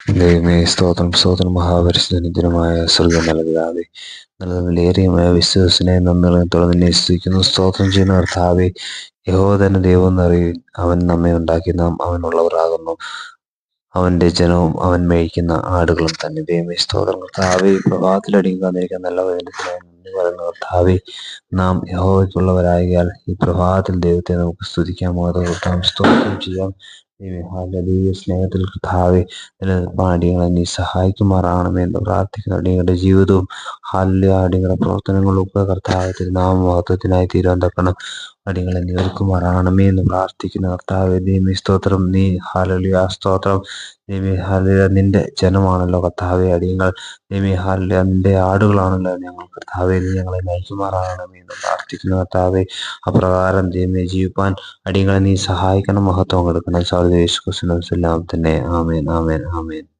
ദൈവമേ സ്തോത്രം സ്തോത്രം മഹാപരിശുദ്ധനുമായ സ്വർഗം നൽകാതെ. നല്ലതിലേറിയമായ വിശ്വസിനെ നന്ദിത്തോടെ നിന്നെ സ്തുതിക്കുന്നു സ്തോത്രം ചെയ്യുന്ന കർത്താവെ യഹോ തന്നെ ദൈവം എന്നറിയും അവൻ നമ്മെ ഉണ്ടാക്കി നാം അവനുള്ളവരാകുന്നു. അവന്റെ ജനവും അവൻ മേയിക്കുന്ന ആടുകളും തന്നെ. ദൈവമേ സ്തോത്രം. കർത്താവെ പ്രഭാതത്തിലടിയും തന്നിരിക്കുന്ന നല്ല വചനത്തിനായി നന്ദി പറയുന്ന. കർത്താവെ നാം യഹോവയ്ക്കുള്ളവരായാൽ ഈ പ്രഭാതത്തിൽ ദൈവത്തെ നമുക്ക് സ്തുതിക്കാം. സ്തോത്രം ചെയ്യാം. ഹാലലൂയ സ്നേഹത്തിൽ കർത്താവെ അടിയങ്ങളെ നീ സഹായിക്കുമാറാണമേ എന്ന് പ്രാർത്ഥിക്കുന്ന. അടിയങ്ങളുടെ ജീവിതവും ഹാലിയ അടികളുടെ പ്രവർത്തനങ്ങളും ഒക്കെ കർത്താവത്തിൽ നാമമഹത്വത്തിനായി തീരാൻ തക്കണം അടിയങ്ങളെ നീർക്കുമാറാണമേ എന്ന് പ്രാർത്ഥിക്കുന്ന. കർത്താവ് ദൈവമേ സ്തോത്രം. നീ ഹാലലിയ സ്തോത്രം. നീമി ഹാലിയ നിന്റെ ജനമാണല്ലോ കർത്താവെ അടിയങ്ങൾ. നീമി ഹാലിയ നിന്റെ ആടുകളാണല്ലോ ഞങ്ങൾ. കർത്താവെ നീ ഞങ്ങളെ നയിക്കുമാറാകണമേ എന്ന് പ്രാർത്ഥിക്കുന്ന കർത്താവെ. അപ്രകാരം ദൈവമേ ജീവിപ്പാൻ അടിയങ്ങളെ നീ സഹായിക്കണം. മഹത്വം കൊടുക്കണം. സാധ്യത യേശു ക്രിസ്തുവിനെല്ലാം തന്നെ. ആമേൻ ആമേൻ ആമേൻ.